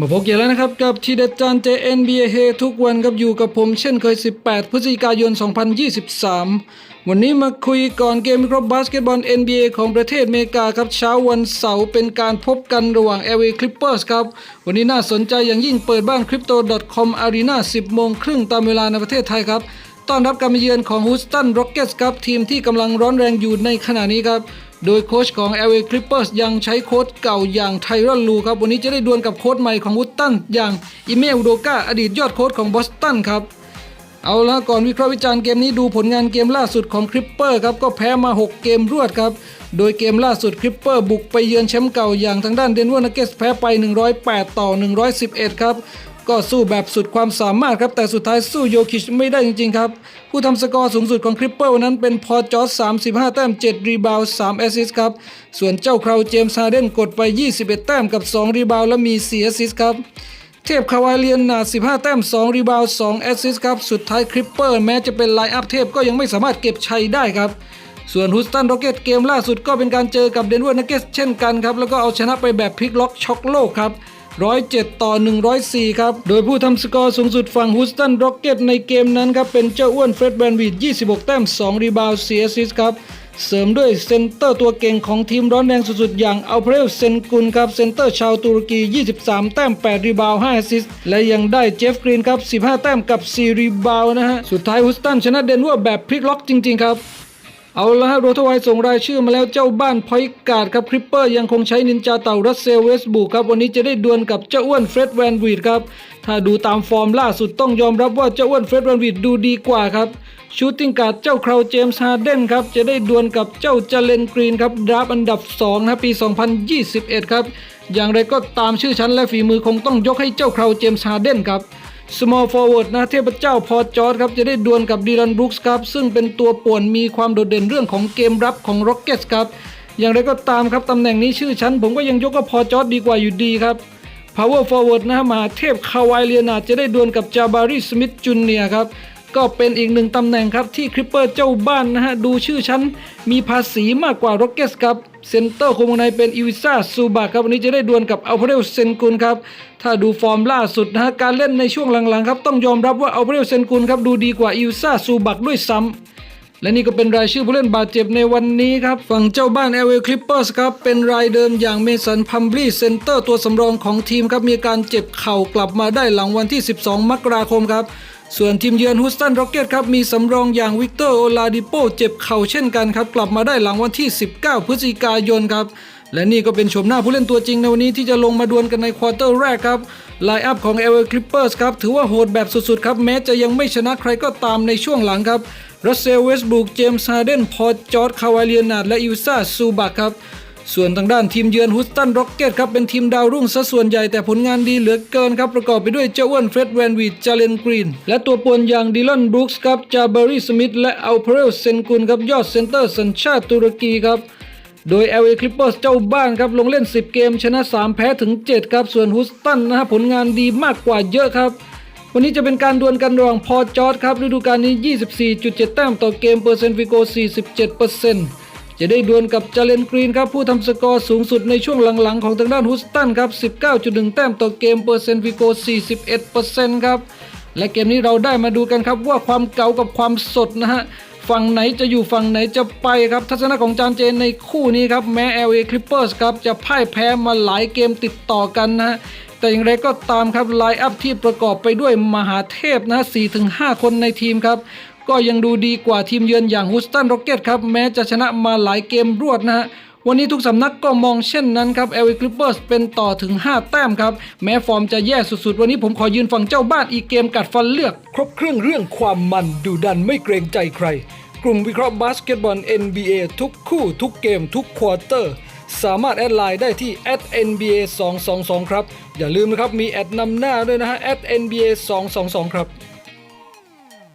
มาพบกันแล้วนะครับกับทีเด็ดจานเจ NBA เฮทุกวันครับอยู่กับผมเช่นเคย 18 พฤศจิกายน 2023 วันนี้มาคุยก่อนเกมวิคราะห์บาสเกตบอล NBA ของประเทศอเมริกาครับเช้าวันเสาร์เป็นการพบกันระหว่าง LA Clippers ครับ วันนี้น่าสนใจอย่างยิ่งเปิดบ้าน Crypto.com Arena 10 โมงครึ่งตามเวลาในประเทศไทยครับต้อนรับการมาเยือนของ Houston Rockets ครับทีมที่กำลังร้อนแรงอยู่ในขณะนี้ครับ โดยโค้ชของ LA Clippers ยังใช้โค้ชเก่าอย่างไทรอนลูครับ วันนี้จะได้ดวลกับโค้ชใหม่ของวุตตันอย่างอิเมลโดกาอดีตยอดโค้ชของบอสตันครับเอาละก่อนวิเคราะห์วิจารณ์เกมนี้ดูผลงานเกมล่าสุดของคริปเปอร์ครับก็แพ้มา 6 เกมรวดครับ โดยเกมล่าสุดคริปเปอร์บุกไปเยือนแชมป์เก่าอย่างทางด้านเดนเวอร์นักเก็ตแพ้ไป 108 ต่อ 111 ครับ ก็สู้แบบสุดความสามารถครับ แต่สุดท้ายสู้โยคิชไม่ได้จริงๆครับ ผู้ทำสกอร์สูงสุดของคริปเปอร์วันนั้นเป็นพอจอร์จ35 แต้ม 7 รีบาวด์3แอสซิสครับ ส่วนเจ้าคราวเจมส์ฮาเดนกดไป 21 แต้มกับ 2 รีบาวและมี4แอสซิสครับเทพคาวาเลียนนา15 แต้ม 2 รีบาวด์2แอสซิสครับ สุดท้ายคริปเปอร์แม้จะเป็นไลน์อัพเทพก็ยังไม่สามารถเก็บชัยได้ครับ ส่วนฮ o สตัน r ร็อกเก็ตเกมล่าสุดก็เป็นการเจอกับเดนเวอร์นักเก็ตเช่นกันครับ แล้วก็เอาชนะไปแบบพลิกล็อกช็อกโลกครับ 107 ต่อ 104 ครับ โดยผู้ทำสกอร์สูงสุดฝั่งฮ o สตันร็อกเก็ตในเกมนั้นครับ เป็นเจ้าอ้วนเฟร็ดแบนวีด26 แต้ม 2 รีบาวด์4แอสซิสครับ เสริมด้วยเซนเตอร์ตัวเก่งของทีมร้อนแรงสุดๆ อย่างอัลเพรลเซนกุลครับ เซนเตอร์ชาวตุรกี 23 แต้ม 8 รีบาวด์5แอสซิสต์และยังได้เจฟฟกรีนครับ 15 แต้มกับ 4 รีบาวนะฮะ สุดท้ายฮ o สตันชนะเดนเวอร์แบบพลิกล็อกจริงๆครับ เอาละฮะโรทวายส่งรายชื่อมาแล้วเจ้าบ้านพอยการ์ดครับคริปเปอร์ยังคงใช้นินจาเต่ารัสเซลเวสบุกครับ วันนี้จะได้ดวลกับเจ้าอ้วนเฟร็ดแวนวีดครับ ถ้าดูตามฟอร์มล่าสุดต้องยอมรับว่าเจ้าอ้วนเฟร็ดแวนวีดดูดีกว่าครับชูตติ้งการ์ดเจ้าคราวเจมส์ฮาร์เดนครับ จะได้ดวลกับเจ้าเจเลนกรีนครับดราฟอันดับ2นะปี 2021 ครับ อย่างไรก็ตามชื่อชั้นและฝีมือคงต้องยกให้เจ้าคราวเจมส์ฮาร์เดนครับ small forward นะเทพเจ้าพอจอร์ดครับจะได้ดวลกับดีรันบรูคส์ครับ ซึ่งเป็นตัวป่วนมีความโดดเด่นเรื่องของเกมรับของ Rockets ครับ อย่างไรก็ตามครับตำแหน่งนี้ชื่อชั้น ผมก็ยังยกว่าพอจอร์ดดีกว่าอยู่ดีครับ power forward นะมาเทพคาวายเลียนาจะได้ดวลกับจาบารีสมิธจุนเนียครับก็เป็นอีกหนึ่งตำแหน่งครับที่คริปเปอร์เจ้าบ้านนะฮะดูชื่อชั้นมีภาษีมากกว่า Rockets ครับ เซนเตอร์คุมในเป็นอีวิซ่าซูบะครับวันนี้จะได้ดวลกับอัลเ r รลเซนกุลครับถ้าดูฟอร์มล่าสุดนะฮะการเล่นในช่วงหลังๆครับต้องยอมรับว่าอัลเ r รลเซนกุลครับดูดีกว่าอีวิซ่าซูบักด้วยซ้ำและนี่ก็เป็นรายชื่อผู้เล่นบาดเจ็บในวันนี้ครับฝั่งเจ้าบ้าน LA Clippers ครับเป็นรายเดิมอย่างเมสันพัมบลีเซนเตอร์ตัวสำรองของทีมครับมีการเจ็บเข่ากลับมาได้หลังวันที่ 12 มกราคมครับ ส่วนทีมเยือนฮ o สตันร็อกเก็ตครับมีสำรองอย่างวิกเตอร์โอลาดิโปเจ็บเข่าเช่นกันครับ กลับมาได้หลังวันที่ 19 พฤศจิกายนครับ และนี่ก็เป็นชมหน้าผู้เล่นตัวจริงในวันนี้ที่จะลงมาดวลกันในควอเตอร์แรกครับไลน์อัพของ LA Clippers ครับ ถือว่าโหดแบบสุดๆ ครับ แม้จะยังไม่ชนะใครก็ตามในช่วงหลังครับรัสเซลเวสบุกเจมส์ฮาร์เดนพอจอร์ดคาวาเลียนาดและอิวซาซูบักครับ ส่วนทางด้านทีมเยือนฮ o สตันร็อกเก็ตครับเป็นทีมดาวรุ่งซะส่วนใหญ่แต่ผลงานดีเหลือเกินครับ ประกอบไปด้วยเจ้าอ้วนเฟร็ดแวนวีดจาเลนกรีน และตัวป่วนอย่างดิลอนบรูคส์ครับจาเบอรี่สมิธและอัลเพรลเซนกุลครับยอดเซนเตอร์สัญชาติตุรกีครับโดย LA Clippers เจ้าบ้านครับลงเล่น 10 เกม ชนะ 3 แพ้ถึง 7 ครับ ส่วนฮ o สตันนะฮะผลงานดีมากกว่าเยอะครับ วันนี้จะเป็นการดวลกันระหว่างพอจอร์ดครับฤดูกาลนี้ 24.7 แต้มต่อเกมเปอร์เซ็นต์ฟิโก 47% จะได้ดวลกับจาเลนกรีนครับผู้ทำสกอร์สูงสุดในช่วงหลังๆของทางด้านฮ o สตันครับ 19.1 แต้มต่อเกมเปอร์เซ็นต์ฟิโก 41%ครับ และเกมนี้เราได้มาดูกันครับว่าความเก่ากับความสดนะฮะฝั่งไหนจะอยู่ฝั่งไหนจะไปครับ ทัศนะของจานเจนในคู่นี้ครับ แม้ LA Clippers ครับจะพ่ายแพ้มาหลายเกมติดต่อกันนะฮะแต่อย่างไรก็ตามครับไลน์อัพที่ประกอบไปด้วยมหาเทพนะ4-5 คนในทีมครับ ก็ยังดูดีกว่าทีมเยือนอย่างฮ o สตัน r ร็อกเก็ตครับแม้จะชนะมาหลายเกมรวดนะฮะวันนี้ทุกสำนักก็มองเช่นนั้นครับ LA Clippers เป็นต่อถึง 5 แต้มครับ แม้ฟอร์มจะแย่สุดๆ วันนี้ผมขอยืนฝั่งเจ้าบ้านอีกเกมกัดฟันเลือก ครบเครื่องเรื่องความมันดูดันไม่เกรงใจใคร กลุ่มวิเคราะห์บาสเกตบอล NBA ทุกคู่ทุกเกมทุกควอเตอร์ สามารถแอดไลน์ได้ที่ @nba 2 2 2ครับ อย่าลืมนะครับมีแอดนำหน้าด้วยนะฮะ @nba 2 2 2ครับ